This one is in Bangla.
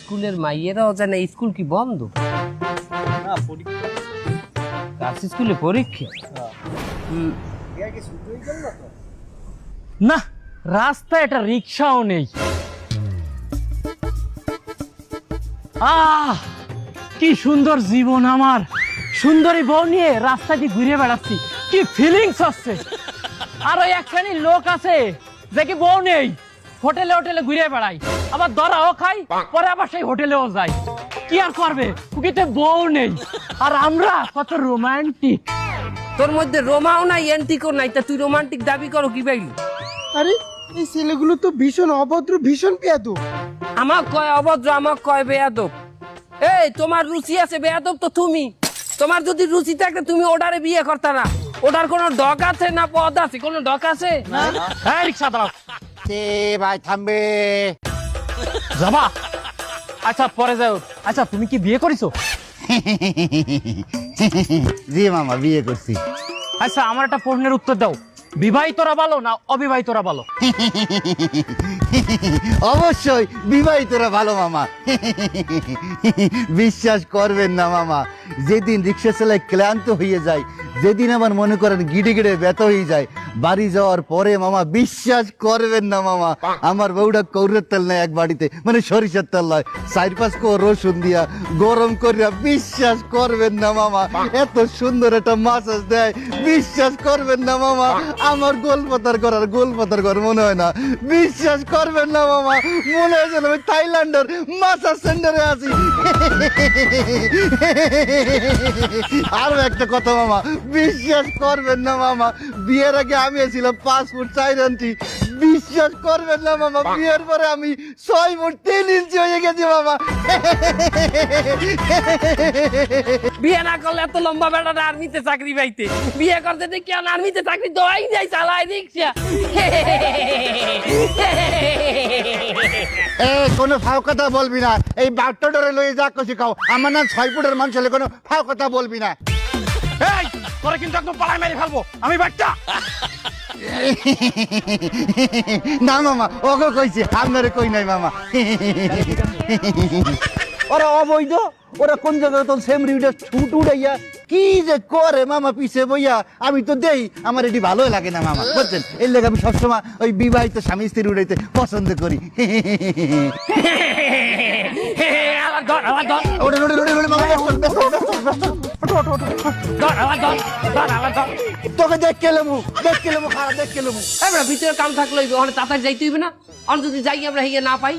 স্কুলের মাইয়েরাও জানে স্কুল কি বন্ধ? না পরীক্ষা। কাজ স্কুলে পরীক্ষা? না রাস্তায় একটা রিক্সাও নেই। আহ কি সুন্দর জীবন আমার। সুন্দরী বউ নিয়ে রাস্তা দিয়ে ঘুরে বেড়াচ্ছি কি ফিলিংস হচ্ছে আর ওই এক শ্রেণির লোক আছে যে কি বউ নেই? হোটেলে হোটেলে ঘুরে বেড়াই। আবার দরাও খাই পরে আবার সেই হোটেলেও যাই। কি আর করবে? কুকিতে বউ নেই। আর আমরা কত রোমান্টিক তোর মধ্যে রোমাও নাই এন্টিকও নাই। তা তুই রোমান্টিক দাবি করো কি পাইলি আরে এই ছেলেগুলো তো ভীষণ অভদ্র ভীষণ পেয়াদব আমাক কয় অভদ্র আমাক কয় বেয়াদব। এই তোমার রুচি আছে বেয়াদব তো তুমি। তোমার যদি রুচি থাকে তুমি ওটারে বিয়ে করতা না। ওটার কোনো ডক আছে না পদ আছে? কোনো ডক আছে? হ্যাঁ রিক্সা দাঁড়াও। এ ভাই থামবে। যাবা আচ্ছা পরে যাও। আচ্ছা তুমি কি বিয়ে করেছ? জি মামা বিয়ে করছি। আচ্ছা আমার একটা প্রশ্নের উত্তর দাও। বিবাহিতরা ভালো না অবিবাহিতরা ভালো? অবশ্যই বিবাহিতরা ভালো মামা। বিশ্বাস করবেন না মামা। যেদিন রিক্সা চালায় ক্লান্ত হয়ে যায় যেদিন আমার মনে করেন গিড়ে গিড়ে ব্যথা হয়ে যায় বাড়ি যাওয়ার পরে মামা বিশ্বাস করবেন না মামা। আমার বউটা কৌরের তেল নেয় এক বাড়িতে মানে সরিষার তেল নয় চার পাঁচ কো রসুন দিয়া গরম করিয়া বিশ্বাস করবেন না মামা। এত সুন্দর একটা মাসাজ দেয় বিশ্বাস করবেন না মামা। আমার গোলপাতার করার গোলপাতার ঘর মনে হয় না। বিশ্বাস করবেন না মামা। মনে হয় আমি থাইল্যান্ডের মাসাজ সেন্টারে আছি। আরও একটা কথা মামা। বিশ্বাস করবেন না মামা। বিয়ের আগে আমি ছিলাম পাঁচ ফুট চার ইঞ্চি বিশ্বাস করবেন না মামা বিয়ের পরে আমি ছয় ফুট তিন ইঞ্চি হয়ে গেছি মামা। বিয়ে না করলে এত লম্বা বেড়াটা আর্মিতে চাকরি পাইতে। বিয়ে করতে দেখি কেন আর্মিতে চাকরি দেওয়াই যায় চালাই রিক্সা। এ কোনো ফাও কথা বলবি না। এই বাট্টা ডরে লয়ে যা কছি খাও। আমার না ছয় ফুটের মানুষ হলে কোনো ফাও কথা বলবি না। এই তোরা কিন্তু একদম পাড়ায় মেরে ফেলব আমি বাচ্চা না মামা ওকে কইছি আপনারে কই নাই মামা ওরা অবৈধ ওরা কোন জায়গায় তো সেম রিউডে ছুট উড়াইয়া কি যে করে মামা পিছে বইয়া আমি তো দেই আমার এটি ভালোই লাগে না মামা বুঝছেন এর লেগে আমি সবসময় ওই বিবাহিত স্বামী স্ত্রী উড়াইতে পছন্দ করি ওরে ওরে ওরে মামা তোকে দেখ কেলেমু দেখ কেলেমু খারাপ দেখ কেলেমু আমরা ভিতরে কাম থাকলে ওখানে তাড়াতাড়ি যাইতে হইবে না? আর যদি যাই আমরা হিগে না পাই।